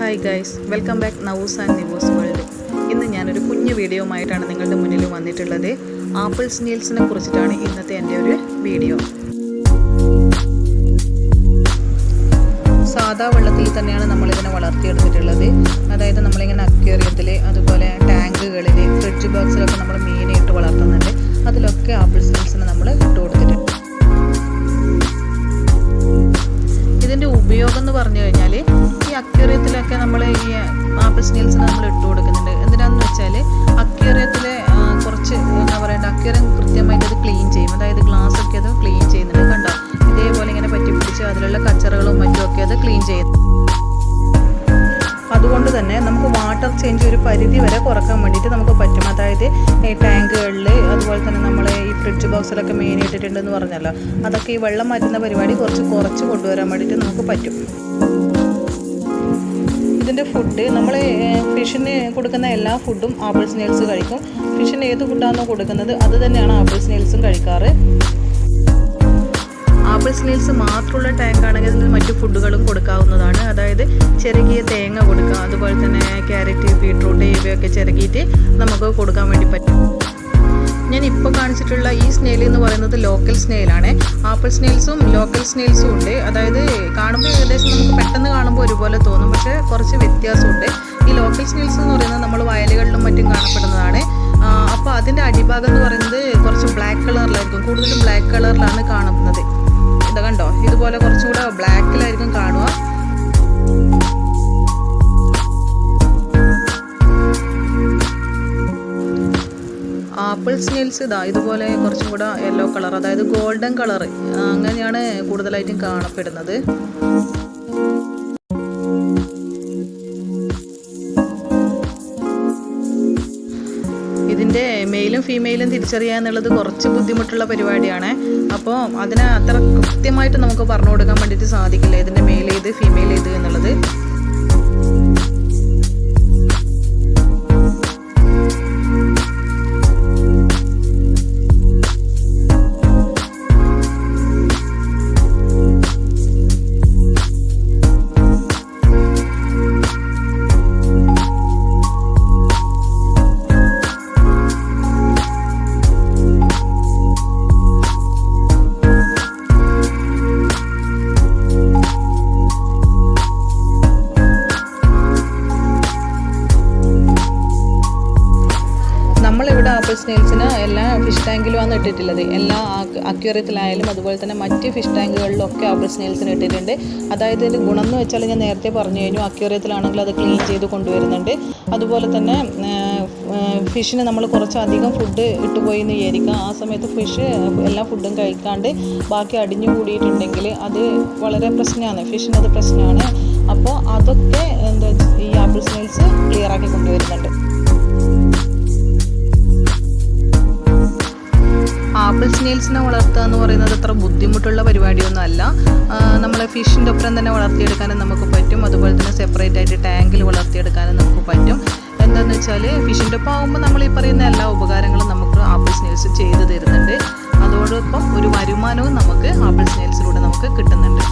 Hi guys welcome back Navoos and Nivos world ഇന്ന് ഞാനൊരു കുഞ്ഞു ആയിട്ടാണ് നിങ്ങളുടെ മുന്നിൽ വന്നിട്ടുള്ളത്. ആപ്പിൾ സ്നീൽസിനെ കുറിച്ചിട്ടാണ് ഇന്നത്തെ എന്റെ ഒരു വീഡിയോ. സാധാ വെള്ളത്തിൽ തന്നെയാണ് നമ്മളിതിനെ വളർത്തിയെടുത്തിട്ടുള്ളത്. അതായത് നമ്മളിങ്ങനെ അക്വേറിയത്തിൽ അതുപോലെ ടാങ്കുകളിൽ ഫ്രിഡ്ജ് ബോക്സിലൊക്കെ നമ്മൾ മീനെ ഇട്ട് വളർത്തുന്നുണ്ട്. അതിലൊക്കെ അക്വേറിയത്തിലൊക്കെ നമ്മൾ ഈ ആപ്പിൾ സ്നീൽസ് നമ്മൾ ഇട്ട് കൊടുക്കുന്നുണ്ട്. എന്തിനാണെന്ന് വെച്ചാൽ അക്വേറിയത്തിലെ കുറച്ച് എന്താ പറയുക അക്വേറിയം കൃത്യമായിട്ട് അത് ക്ലീൻ ചെയ്യും. അതായത് ഗ്ലാസ് ഒക്കെ അത് ക്ലീൻ ചെയ്യുന്നുണ്ട്. കണ്ടോ? ഇതേപോലെ ഇങ്ങനെ പറ്റി പിടിച്ച് അതിലുള്ള കച്ചറകളും മറ്റും ഒക്കെ അത് ക്ലീൻ ചെയ്യുന്നു അതുകൊണ്ട് തന്നെ നമുക്ക് വാട്ടർ ചേഞ്ച് ഒരു പരിധി വരെ കുറയ്ക്കാൻ വേണ്ടിയിട്ട് നമുക്ക് പറ്റും. അതായത് ടാങ്കുകളിൽ അതുപോലെ തന്നെ നമ്മൾ ഈ ഫ്രിഡ്ജ് ബോക്സിലൊക്കെ മെയിൻ ഇട്ടിട്ടുണ്ടെന്ന് പറഞ്ഞല്ലോ. അതൊക്കെ ഈ വെള്ളം മാറ്റുന്ന പരിപാടി കുറച്ച് കുറച്ച് കൊണ്ടുവരാൻ വേണ്ടിയിട്ട് നമുക്ക് പറ്റും. ഇതിന്റെ ഫുഡ് നമ്മൾ ഫിഷിന് കൊടുക്കുന്ന എല്ലാ ഫുഡും ആപ്പിൾ സ്നേൽസ് കഴിക്കും. ഫിഷിന് ഏത് ഫുഡാണോ കൊടുക്കുന്നത് അത് തന്നെയാണ് ആപ്പിൾ സ്നേൽസും കഴിക്കാറ്. ആപ്പിൾ സ്നേൽസ് മാത്രമുള്ള ടാങ്ക് ആണെങ്കിൽ അതിൽ മറ്റു ഫുഡുകളും കൊടുക്കാവുന്നതാണ്. അതായത് ചെറുകിയ തേങ്ങ കൊടുക്കാം അതുപോലെ തന്നെ ക്യാരറ്റ് ബീട്രൂട്ട് ഇവയൊക്കെ ചെറുകിയിട്ട് നമുക്ക് കൊടുക്കാൻ വേണ്ടി പറ്റും. ഞാൻ ഇപ്പോൾ കാണിച്ചിട്ടുള്ള ഈ സ്നേൽ എന്ന് പറയുന്നത് ലോക്കൽ സ്നെയിലാണ് ആപ്പിൾ സ്നെയിൽസും ലോക്കൽ സ്നെയിൽസും ഉണ്ട്. അതായത് കാണുമ്പോൾ ഏകദേശം നമുക്ക് പെട്ടെന്ന് കാണുമ്പോൾ ഒരുപോലെ തോന്നും. പക്ഷേ കുറച്ച് വ്യത്യാസമുണ്ട്. ഈ ലോക്കൽ സ്നെയിൽസ് എന്ന് പറയുന്നത് നമ്മൾ വയലുകളിലും മറ്റും കാണപ്പെടുന്നതാണ്. അപ്പോൾ അതിന്റെ അടിഭാഗം എന്ന് പറയുന്നത് കുറച്ച് ബ്ലാക്ക് കളറിലായിരിക്കും കൂടുതലും ബ്ലാക്ക് കളറിലാണ് കാണുന്നത്. ഇത് കണ്ടോ? ഇതുപോലെ കുറച്ചുകൂടെ ബ്ലാക്കിലായിരിക്കും കാണുക. ആപ്പിൾ സ്നെയിൽസ് ഇതാ ഇതുപോലെ കുറച്ചും കൂടെ യെല്ലോ കളർ അതായത് ഗോൾഡൻ കളർ അങ്ങനെയാണ് കൂടുതലായിട്ടും കാണപ്പെടുന്നത്. ഇതിന്റെ മെയിലും ഫീമെയിലും തിരിച്ചറിയുക എന്നുള്ളത് കുറച്ച് ബുദ്ധിമുട്ടുള്ള പരിപാടിയാണ്. അപ്പോൾ അതിനെ അത്ര കൃത്യമായിട്ട് നമുക്ക് പറഞ്ഞു കൊടുക്കാൻ വേണ്ടിയിട്ട് സാധിക്കില്ല. ഇതിന്റെ മെയിൽ ഏത് ഫീമെയിൽ ഏത് എന്നുള്ളത്. സ്നെയിൽസിന് എല്ലാ ഫിഷ് ടാങ്കിലുമാണ് ഇട്ടിട്ടുള്ളത്. എല്ലാ അക്യൂറിയത്തിലായാലും അതുപോലെ തന്നെ മറ്റ് ഫിഷ് ടാങ്കുകളിലും ഒക്കെ ആപ്പിൾ സ്നെയിൽസിന് ഇട്ടിട്ടുണ്ട്. അതായത് ഇതിന്റെ ഗുണം എന്ന് വെച്ചാൽ ഞാൻ നേരത്തെ പറഞ്ഞു കഴിഞ്ഞു. അക്യൂറിയത്തിലാണെങ്കിൽ അത് ക്ലീൻ ചെയ്ത് കൊണ്ടുവരുന്നുണ്ട്. അതുപോലെ തന്നെ ഫിഷിന് നമ്മൾ കുറച്ചധികം ഫുഡ് ഇട്ടുപോയി എന്ന് വിചാരിക്കുക ആ സമയത്ത് ഫിഷ് എല്ലാ ഫുഡും കഴിക്കാണ്ട് ബാക്കി അടിഞ്ഞു കൂടിയിട്ടുണ്ടെങ്കിൽ അത് വളരെ പ്രശ്നമാണ്. ഫിഷിന് അത് പ്രശ്നമാണ്. അപ്പോൾ അതൊക്കെ എന്താ ഈ ആപ്പിൾ സ്നെയിൽസ് ക്ലിയർ ആക്കി കൊണ്ടുവരുന്നുണ്ട്. സ്നെയിൽസിനെ വളർത്തുക എന്ന് പറയുന്നത് അത്ര ബുദ്ധിമുട്ടുള്ള പരിപാടിയൊന്നും അല്ല. നമ്മൾ ഫിഷിന്റെ ഒപ്പം തന്നെ വളർത്തിയെടുക്കാനും നമുക്ക് പറ്റും. അതുപോലെ തന്നെ സെപ്പറേറ്റ് ആയിട്ട് ടാങ്കിൽ വളർത്തിയെടുക്കാനും നമുക്ക് പറ്റും. എന്താണെന്ന് വെച്ചാൽ ഫിഷിന്റെ ഒപ്പം ആകുമ്പോൾ നമ്മൾ ഈ പറയുന്ന എല്ലാ ഉപകാരങ്ങളും നമുക്ക് ആപ്പിൾ സ്നേൽസ് ചെയ്തു തരുന്നുണ്ട്. അതോടൊപ്പം ഒരു വരുമാനവും നമുക്ക് ആപ്പിൾ സ്നേൽസിലൂടെ നമുക്ക് കിട്ടുന്നുണ്ട്.